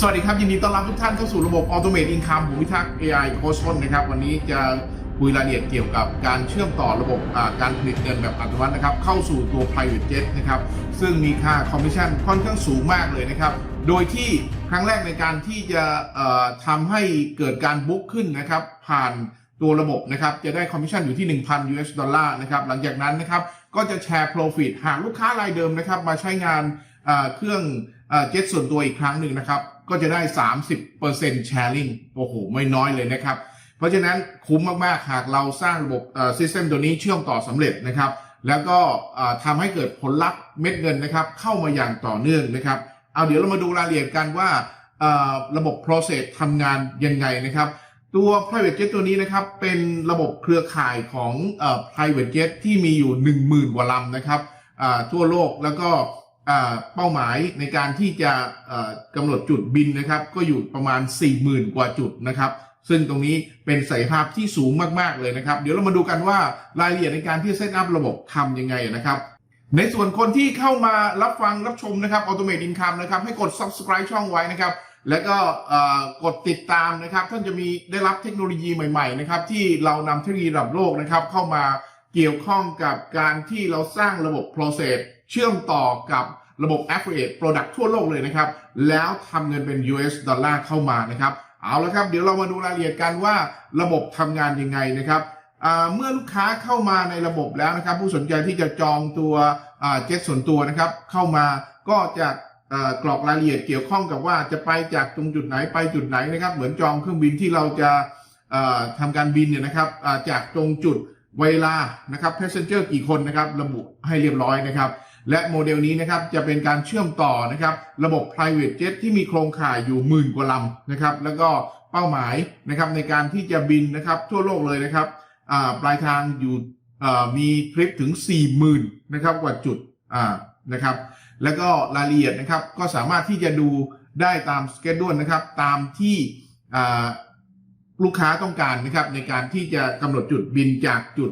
สวัสดีครับ ยินดีต้อนรับทุกท่านเข้าสู่ระบบ Automate Income ผมพิทักษ์ AI โค้ชต้นนะครับ วันนี้จะคุยรายละเอียดเกี่ยวกับการเชื่อมต่อระบบการผลิตเงินแบบอัตโนมัตินะครับ เข้าสู่ตัว private jet นะครับ ซึ่งมีค่าคอมมิชชั่นค่อนข้างสูงมากเลยนะครับ โดยที่ครั้งแรกในการที่จะทำให้เกิดการบุ๊กขึ้นนะครับ ผ่านตัวระบบนะครับ จะได้คอมมิชชั่นอยู่ที่ 1,000 US ดอลลาร์นะครับ หลังจากนั้นนะครับ ก็จะแชร์ profit หากลูกค้ารายเดิมนะครับ มาใช้งานเอ่อเครื่องเจ็ตส่วนตัวอีกครั้งหนึ่งนะครับ ก็จะได้ 30% sharing โอ้โห ไม่น้อยเลยนะครับ เพราะฉะนั้นคุ้มมากๆ หากเราสร้างระบบเอ่อ system ตัวนี้เชื่อมต่อสำเร็จนะครับ แล้วก็ทำให้เกิดผลลัพธ์เม็ดเงินนะครับ เข้ามาอย่างต่อเนื่องนะครับ เอาเดี๋ยวเรามาดูรายละเอียดกันว่าระบบ process ทำงานยังไงนะครับตัว private jet ตัวนี้นะครับ เป็นระบบเครือข่ายของอ private jet ที่มีอยู่ 10,000กว่าลำนะครับทั่วโลกแล้วก็ เป้าหมายในการที่จะกำหนดจุดบินนะครับ ก็อยู่ประมาณ 40,000 กว่าจุดนะครับ ซึ่งตรงนี้เป็นศักยภาพที่สูงมากๆเลยนะครับ เดี๋ยวเรามาดูกันว่ารายละเอียดในการที่เซตอัพระบบทำยังไงนะครับในส่วนคนที่เข้ามารับฟังรับชมนะครับ Automate Income นะครับ ให้กด subscribe ช่องไว้นะครับ แล้วก็กดติดตามนะครับ ท่านจะมีได้รับเทคโนโลยีใหม่ๆนะครับ ที่เรานำเทคโนโลยีระดับโลกนะครับ เข้ามาเกี่ยวข้องกับการที่เราสร้างระบบ process เชื่อมต่อกับระบบ affiliate product ทั่วโลกเลยนะครับ แล้วทำเงินเป็น US ดอลลาร์เข้ามานะครับ เอาละครับ เดี๋ยวเรามาดูรายละเอียดกันว่าระบบทำงานยังไงนะครับเมื่อลูกค้าเข้ามาในระบบแล้วนะครับ ผู้สนใจที่จะจองตัวเจ็ตส่วนตัวนะครับ เข้ามาก็จะกรอกรายละเอียดเกี่ยวข้องกับว่าจะไปจากตรงจุดไหนไปจุดไหนนะครับ เหมือนจองเครื่องบินที่เราจะเอ่อทำการบินเนี่ยนะครับจากตรงจุดเวลานะครับ passenger กี่คนนะครับ ระบุให้เรียบร้อยนะครับ และโมเดลนี้นะครับจะเป็นการเชื่อมต่อนะครับระบบ private jet ที่มีโครงข่ายอยู่หมื่นกว่าลำนะครับแล้วก็เป้าหมายนะครับในการที่จะบินนะครับทั่วโลกเลยนะครับปลายทางอยู่มีทริปถึง 40,000นะครับกว่าจุดนะครับแล้วก็รายละเอียดนะครับก็สามารถที่จะดูได้ตามสเกจด e นนะครับตามที่ลูกค้าต้องการนะครับในการที่จะกำหนดจุดบินจากจุด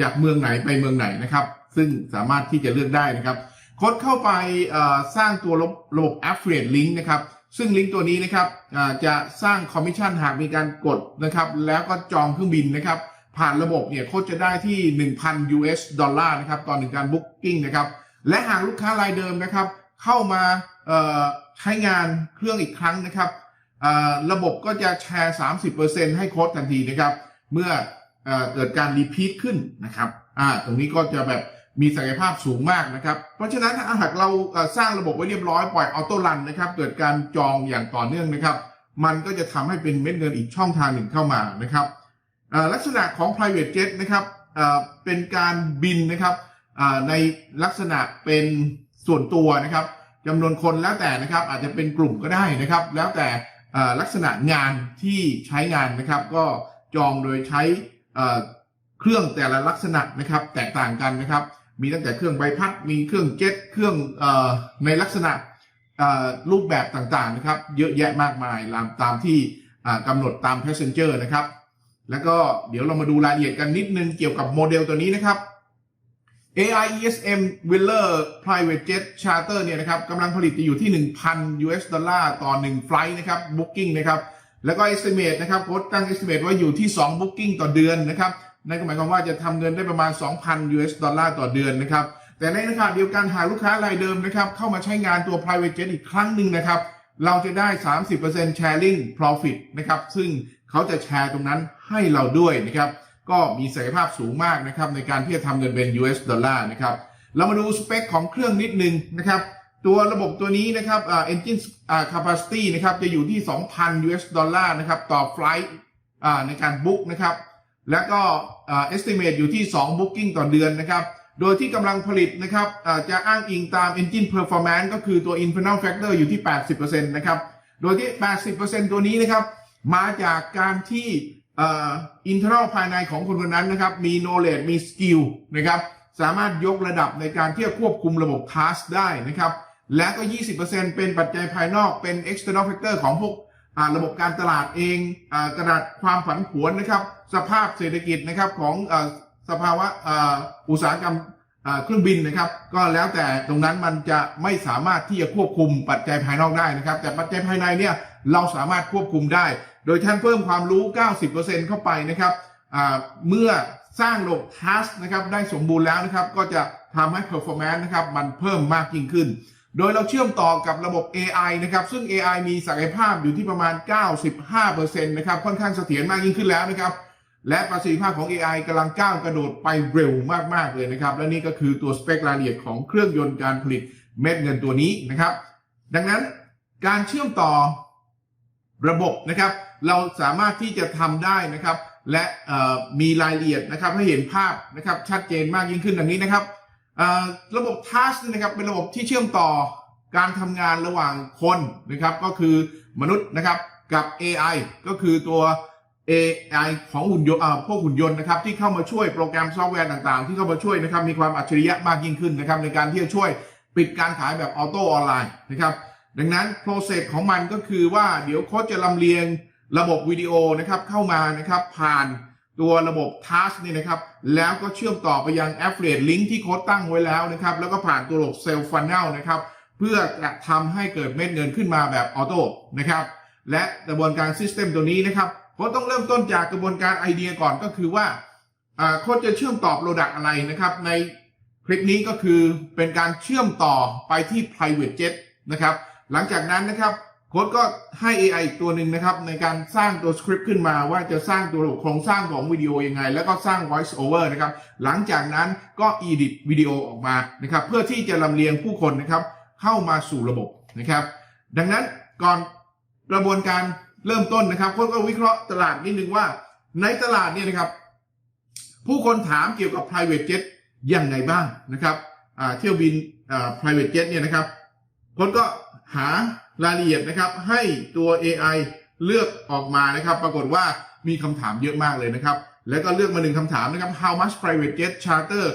จากเมืองไหนไปเมืองไหนนะครับ ซึ่งสามารถที่จะเลือกได้นะครับกดเข้าไปสร้างตัวระบบ affiliate link นะครับ ซึ่งลิงก์ตัวนี้นะครับจะสร้างคอมมิชชั่นหากมีการกดนะครับ แล้วก็จองเครื่องบินนะครับ ผ่านระบบเนี่ยโค้ชจะได้ที่ 1,000 US ดอลลาร์นะครับต่อหนึ่งการบุ๊กกิ้งนะครับ และหากลูกค้ารายเดิมนะครับ เข้ามาใช้งานเครื่องอีกครั้งนะครับระบบก็จะแชร์ 30%ให้โค้ชทันทีนะครับ เมื่อเอเกิดการรีพีทขึ้นนะครับตรงนี้ก็จะแบบ มีศักยภาพสูงมากนะครับ เพราะฉะนั้นถ้าหากเราสร้างระบบไว้เรียบร้อยปล่อยออโต้รันนะครับ เกิดการจองอย่างต่อเนื่องนะครับ มันก็จะทำให้เป็นเม็ดเงินอีกช่องทางหนึ่งเข้ามานะครับลักษณะของ private jet นะครับเป็นการบินนะครับในลักษณะเป็นส่วนตัวนะครับจำนวนคนแล้วแต่นะครับ อาจจะเป็นกลุ่มก็ได้นะครับ แล้วแต่ลักษณะงานที่ใช้งานนะครับ ก็จองโดยใช้เครื่องแต่ละลักษณะนะครับ แตกต่างกันนะครับ มีตั้งแต่เครื่องใบพัด มีเครื่องเจ็ต เครื่องอในลักษณะรูปแบบต่างๆนะครับ เยอะแยะมากมายตามตามที่กำหนดตาม passenger นะครับ แล้วก็เดี๋ยวเรามาดูรายละเอียดกันนิดนึงเกี่ยวกับโมเดลตัวนี้นะครับ AIESM Wheeler Private Jet Charter เนี่ยนะครับกำลังผลิตจะอยู่ที่ 1,000 US ดอลลาร์ต่อ 1 ไฟล์นะครับ Booking นะครับ แล้วก็ estimate นะครับโค้ดตั้ง estimate ว่าอยู่ที่ 2 Booking ต่อเดือนนะครับ นั่นก็หมายความว่าจะทำเงินได้ประมาณ 2,000 US ดอลลาร์ต่อเดือนนะครับ แต่ในขณะเดียวกันหากลูกค้ารายเดิมนะครับเข้ามาใช้งานตัว private jet อีกครั้งหนึ่งนะครับ เราจะได้ 30% sharing profit นะครับ ซึ่งเขาจะแชร์ตรงนั้นให้เราด้วยนะครับ ก็มีศักยภาพสูงมากนะครับในการที่จะทำเงินเป็น US ดอลลาร์นะครับ เรามาดูสเปคของเครื่องนิดนึงนะครับตัวระบบตัวนี้นะครับอ่า engine อ่า capacity นะครับจะอยู่ที่ 2,000 US ดอลลาร์นะครับต่อ flight อ่าในการบุ๊กนะครับ แล้วก็อ่า estimate อยู่ที่ 2 booking ต่อเดือนนะครับ โดยที่กำลังผลิตนะครับจะอ้างอิงตาม engine performance ก็คือตัว infernal factor อยู่ที่ 80%นะครับ โดยที่ 80%ตัวนี้นะครับ มาจากการที่อ่อ internal ภายในของคนคนนั้นนะครับ มี knowledge มี skill นะครับ สามารถยกระดับในการที่จะควบคุมระบบ task ได้นะครับ และก็ 20%เป็นปัจจัยภายนอกเป็น external factor ของพวก ระบบการตลาดเองอกระดาษความผันผวนนะครับ สภาพเศรษฐกิจนะครับของอสภาวะอุตสาหกรรมเครื่องบินนะครับ ก็แล้วแต่ตรงนั้นมันจะไม่สามารถที่จะควบคุมปัจจัยภายนอกได้นะครับ แต่ปัจจัยภายในเนี่ยเราสามารถควบคุมได้ โดยท่านเพิ่มความรู้ 90%เข้าไปนะครับเมื่อสร้างระบบ task นะครับได้สมบูรณ์แล้วนะครับ ก็จะทำให้ performance นะครับมันเพิ่มมากยิ่งขึ้น โดยเราเชื่อมต่อกับระบบ AI นะครับ ซึ่ง AI มีศักยภาพอยู่ที่ประมาณ 95%นะครับ ค่อนข้างเสถียรมากยิ่งขึ้นแล้วนะครับ และประสิทธิภาพของ AI กำลังก้าวกระโดดไปเร็วมาก ๆ เลยนะครับ และนี่ก็คือตัวสเปครายละเอียดของเครื่องยนต์การผลิตเม็ดเงินตัวนี้นะครับ ดังนั้นการเชื่อมต่อระบบนะครับ เราสามารถที่จะทำได้นะครับ และมีรายละเอียดนะครับให้เห็นภาพนะครับชัดเจนมากยิ่งขึ้นดังนี้นะครับ ระบบ Task นะครับเป็นระบบที่เชื่อมต่อการทำงานระหว่างคนนะครับ ก็คือมนุษย์นะครับกับ AI ก็คือตัว AI ของหุ่นยนต์อ่าพวกหุ่นยนต์นะครับที่เข้ามาช่วยโปรแกรมซอฟต์แวร์ต่างๆ ที่เข้ามาช่วยนะครับมีความอัจฉริยะมากยิ่งขึ้นนะครับ ในการที่จะช่วยปิดการขายแบบออโต้ออนไลน์นะครับ ดังนั้นโปรเซสของมันก็คือว่าเดี๋ยวโค้ชจะลำเลียงระบบวิดีโอนะครับเข้ามานะครับผ่าน ตัวระบบ Task นี่นะครับ แล้วก็เชื่อมต่อไปยัง Affiliate Link ที่โค้ชตั้งไว้แล้วนะครับ แล้วก็ผ่านตัวระบบ Sales Funnel นะครับ เพื่อทำให้เกิดเม็ดเงินขึ้นมาแบบออโต้นะครับ และกระบวนการ System ตัวนี้นะครับโค้ชต้องเริ่มต้นจากกระบวนการไอเดียก่อนก็คือว่าอ่าโค้ชจะเชื่อมต่อ Product อะไรนะครับ ในคลิปนี้ก็คือเป็นการเชื่อมต่อไปที่ private jet นะครับ หลังจากนั้นนะครับ โค้ดก็ให้ AI อีกตัวหนึ่งนะครับ ในการสร้างตัวสคริปต์ขึ้นมาว่าจะสร้างตัวโครงสร้างของวิดีโอยังไง แล้วก็สร้าง voice over นะครับ หลังจากนั้นก็ edit วิดีโอออกมานะครับ เพื่อที่จะลำเลียงผู้คนนะครับ เข้ามาสู่ระบบนะครับ ดังนั้นก่อนกระบวนการเริ่มต้นนะครับโค้ดก็วิเคราะห์ตลาดนิดนึงว่า ในตลาดเนี่ยนะครับ ผู้คนถามเกี่ยวกับ private jet ยังไงบ้างนะครับเที่ยวบิน private jet เนี่ยนะครับโคนก็ หารายละเอียดนะครับให้ตัว AI เลือกออกมานะครับ ปรากฏว่ามีคำถามเยอะมากเลยนะครับ แล้วก็เลือกมาหนึ่งคำถามนะครับ how much private jet charter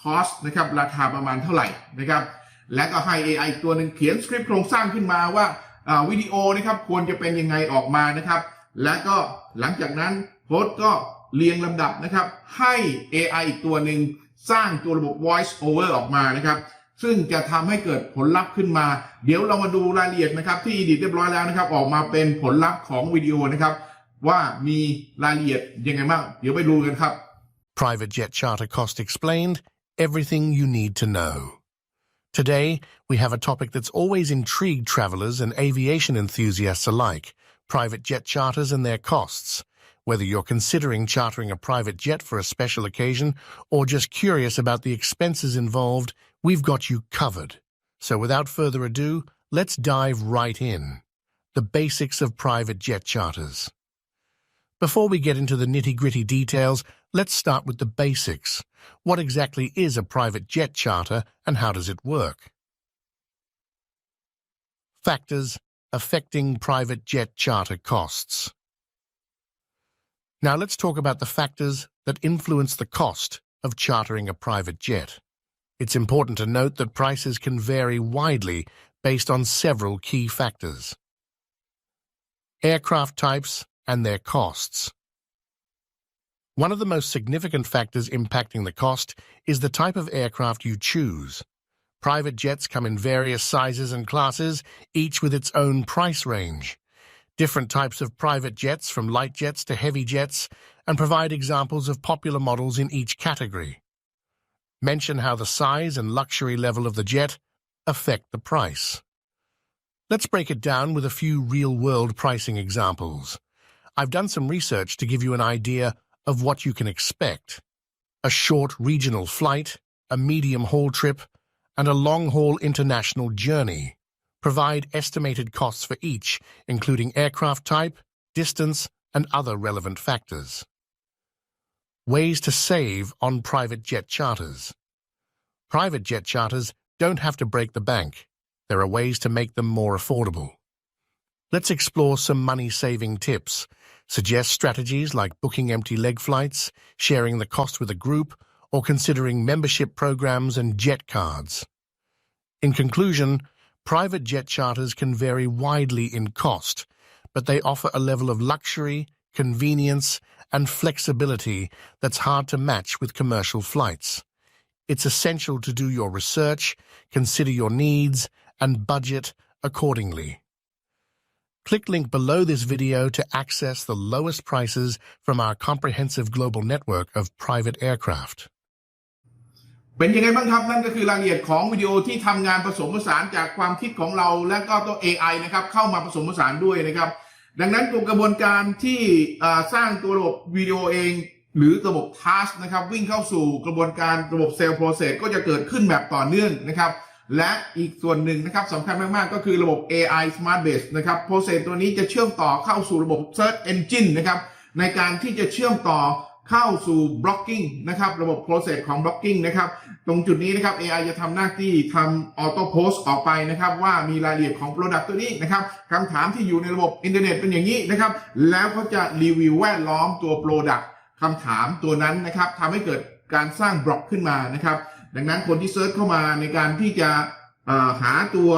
cost นะครับราคาประมาณเท่าไหร่นะครับ และก็ให้ AI อีกตัวหนึ่งเขียนสคริปต์โครงสร้างขึ้นมาว่าวิดีโอนะครับควรจะเป็นยังไงออกมานะครับ และก็หลังจากนั้นโค้ดก็เรียงลำดับนะครับ ให้ AI อีกตัวหนึ่งสร้างตัวระบบ voice over ออกมานะครับ ซึ่งจะทำให้เกิดผลลัพธ์ขึ้นมา เดี๋ยวเรามาดูรายละเอียดนะครับ ที่ดิตเรียบร้อยแล้วนะครับ ออกมาเป็นผลลัพธ์ของวิดีโอนะครับ ว่ามีรายละเอียดยังไงบ้าง เดี๋ยวไปดูกันครับ Private Jet Charter Cost Explained Everything You Need to Know. Today, we have a topic that's always intrigued travelers and aviation enthusiasts alike private jet charters and their costs. Whether you're considering chartering a private jet for a special occasion or just curious about the expenses involved, we've got you covered. So, without further ado, let's dive right in. The basics of private jet charters. Before we get into the nitty gritty details, let's start with the basics. What exactly is a private jet charter and how does it work? Factors affecting private jet charter costs. Now let's talk about the factors that influence the cost of chartering a private jet. It's important to note that prices can vary widely based on several key factors. Aircraft types and their costs. One of the most significant factors impacting the cost is the type of aircraft you choose. Private jets come in various sizes and classes, each with its own price range. Different types of private jets, from light jets to heavy jets, and provide examples of popular models in each category. Mention how the size and luxury level of the jet affect the price. Let's break it down with a few real-world pricing examples. I've done some research to give you an idea of what you can expect. A short regional flight, a medium haul trip, and a long-haul international journey. Provide estimated costs for each, including aircraft type, distance, and other relevant factors. Ways to save on private jet charters. Private jet charters don't have to break the bank. There are ways to make them more affordable. Let's explore some money-saving tips. Suggest strategies like booking empty leg flights, sharing the cost with a group, or considering membership programs and jet cards. In conclusion, private jet charters can vary widely in cost, but they offer a level of luxury, convenience, and flexibility that's hard to match with commercial flights. It's essential to do your research, consider your needs, and budget accordingly. Click link below this video to access the lowest prices from our comprehensive global network of private aircraft. เป็นยังไงบ้างครับ นั่นก็คือรายละเอียดของวิดีโอที่ทำงานผสมผสานจากความคิดของเรา และก็ตัว AI นะครับเข้ามาผสมผสานด้วยนะครับ ดังนั้นตัวกระบวนการที่สร้างตัวระบบวิดีโอเอง หรือระบบ Task นะครับ วิ่งเข้าสู่กระบวนการระบบเซลล์โปรเซสก็จะเกิดขึ้นแบบต่อเนื่องนะครับ และอีกส่วนหนึ่งนะครับสำคัญมาก ๆ ก็คือระบบ AI Smart Base นะครับโปรเซสตัวนี้จะเชื่อมต่อเข้าสู่ระบบ Search Engine นะครับในการที่จะเชื่อมต่อ เข้าสู่ blocking นะครับ ระบบ process ของ blocking นะครับ ตรงจุดนี้นะครับ AI จะทำหน้าที่ทำ auto post ออกไปนะครับ ว่ามีรายละเอียดของ product ตัวนี้นะครับคำถามที่อยู่ในระบบอินเทอร์เน็ตเป็นอย่างนี้นะครับ แล้วเขาจะรีวิวแวดล้อมตัว product คำถามตัวนั้นนะครับทำให้เกิดการสร้างบล็อกขึ้นมานะครับ ดังนั้นคนที่เซิร์ชเข้ามาในการที่จะหาตัว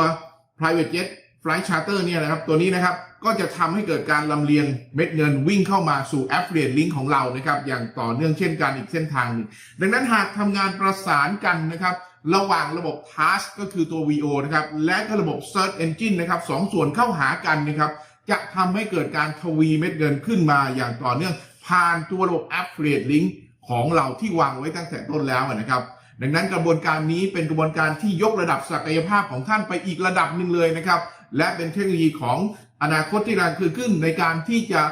private jet flight charter เนี่ยนะครับ ตัวนี้นะครับ ก็จะทำให้เกิดการลำเลียงเม็ดเงินวิ่งเข้ามาสู่ affiliate link ของเรานะครับ อย่างต่อเนื่องเช่นกันอีกเส้นทางหนึ่งดังนั้นหากทำงานประสานกันนะครับระหว่างระบบ Task ก็คือตัว VO นะครับและก็ระบบ Search Engine นะครับสองส่วนเข้าหากันนะครับจะทำให้เกิดการทวีเม็ดเงินขึ้นมาอย่างต่อเนื่องผ่านตัวระบบ Affiliate Link ของเราที่วางไว้ตั้งแต่ต้นแล้วนะครับ ดังนั้นกระบวนการนี้เป็นกระบวนการที่ยกระดับศักยภาพของท่านไปอีกระดับหนึ่งเลยนะครับ และเป็นเทคโนโลยีของ อนาคตที่กำลังคือขึ้นในการที่จะ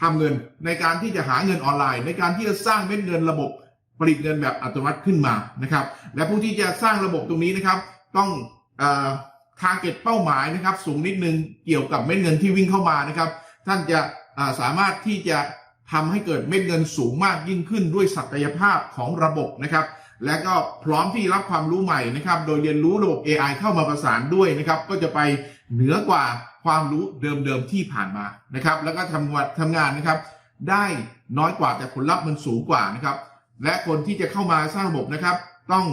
ทำเงิน ในการที่จะหาเงินออนไลน์ ในการที่จะสร้างเม็ดเงินระบบผลิตเงินแบบอัตโนมัติขึ้นมานะครับ และผู้ที่จะสร้างระบบตรงนี้นะครับ ต้องอทาร์เก็ตเป้าหมายนะครับ สูงนิดนึงเกี่ยวกับเม็ดเงินที่วิ่งเข้ามานะครับ ท่านจะาสามารถที่จะทำให้เกิดเม็ดเงินสูงมากยิ่งขึ้นด้วยศักยภาพของระบบนะครับ และก็พร้อมที่รับความรู้ใหม่นะครับ โดยเรียนรู้ระบบ AI เข้ามาประสานด้วยนะครับ ก็จะไปเหนือกว่า ความรู้เดิมๆที่ผ่านมานะครับ แล้วก็ทำงานทำงานนะครับ ได้น้อยกว่าแต่ผลลัพธ์มันสูงกว่านะครับ และคนที่จะเข้ามาสร้างระบบนะครับ ต้อง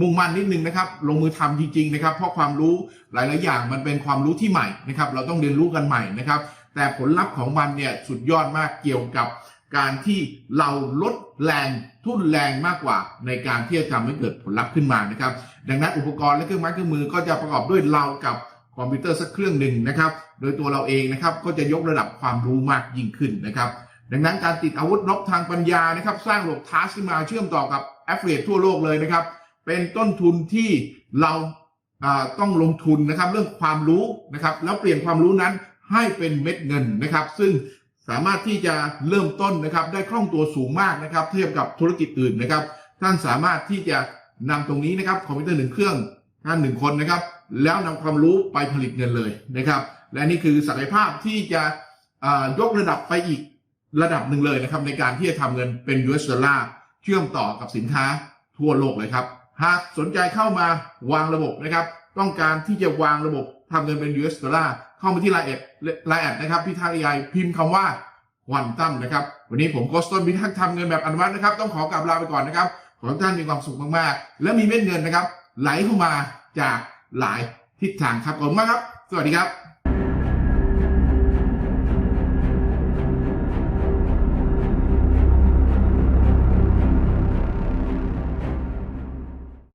มุ่งมั่นนิดนึงนะครับ ลงมือทำจริงๆนะครับ เพราะความรู้หลายๆอย่างมันเป็นความรู้ที่ใหม่นะครับ เราต้องเรียนรู้กันใหม่นะครับ แต่ผลลัพธ์ของมันเนี่ยสุดยอดมากเกี่ยวกับการที่เราลดแรงทุ่นแรงมากกว่า ในการที่จะทำให้เกิดผลลัพธ์ขึ้นมานะครับ ดังนั้นอุปกรณ์และเครื่องไม้เครื่องมือก็จะประกอบด้วยเรากับ คอมพิวเตอร์สักเครื่องหนึ่งนะครับ โดยตัวเราเองนะครับก็จะยกระดับความรู้มากยิ่งขึ้นนะครับ ดังนั้นการติดอาวุธนบทางปัญญานะครับ สร้างระบบทาสขึ้นมาเชื่อมต่อกับแอฟเฟ e ทั่วโลกเลยนะครับ เป็นต้นทุนที่เราต้องลงทุนนะครับเรื่องความรู้นะครับ แล้วเปลี่ยนความรู้นั้นให้เป็นเม็ดเงินนะครับ ซึ่งสามารถที่จะเริ่มต้นนะครับได้คล่องตัวสูงมากนะครับ เทียบกับธุรกิจอื่นนะครับ ท่านสามารถที่จะนำตรงนี้นะครับคอมพิวเตอร์หนึ่งเครื่องท่านหนึ่งคนนะครับ แล้วนำความรู้ไปผลิตเงินเลยนะครับ และนี่คือศักยภาพที่จะยกระดับไปอีกระดับหนึ่งเลยนะครับ ในการที่จะทำเงินเป็น US ดอลลาร์เชื่อมต่อกับสินค้าทั่วโลกเลยครับ หากสนใจเข้ามาวางระบบนะครับ ต้องการที่จะวางระบบทำเงินเป็น US ดอลลาร์เข้ามาที่ไลน์แอดไลน์แอดนะครับพี่ทางไอพิมพ์คำว่าควอนตัมนะครับ วันนี้ผมโกสต้นพิทักษ์ทำเงินแบบอนุมัตินะครับ ต้องขอกลับลาไปก่อนนะครับ ขอให้ทุกท่านมีความสุขมากๆ และมีเม็ดเงินนะครับ ไหลเข้ามาจาก หลายทิศทางครับขอบคุณมากครับ สวัสดีครับ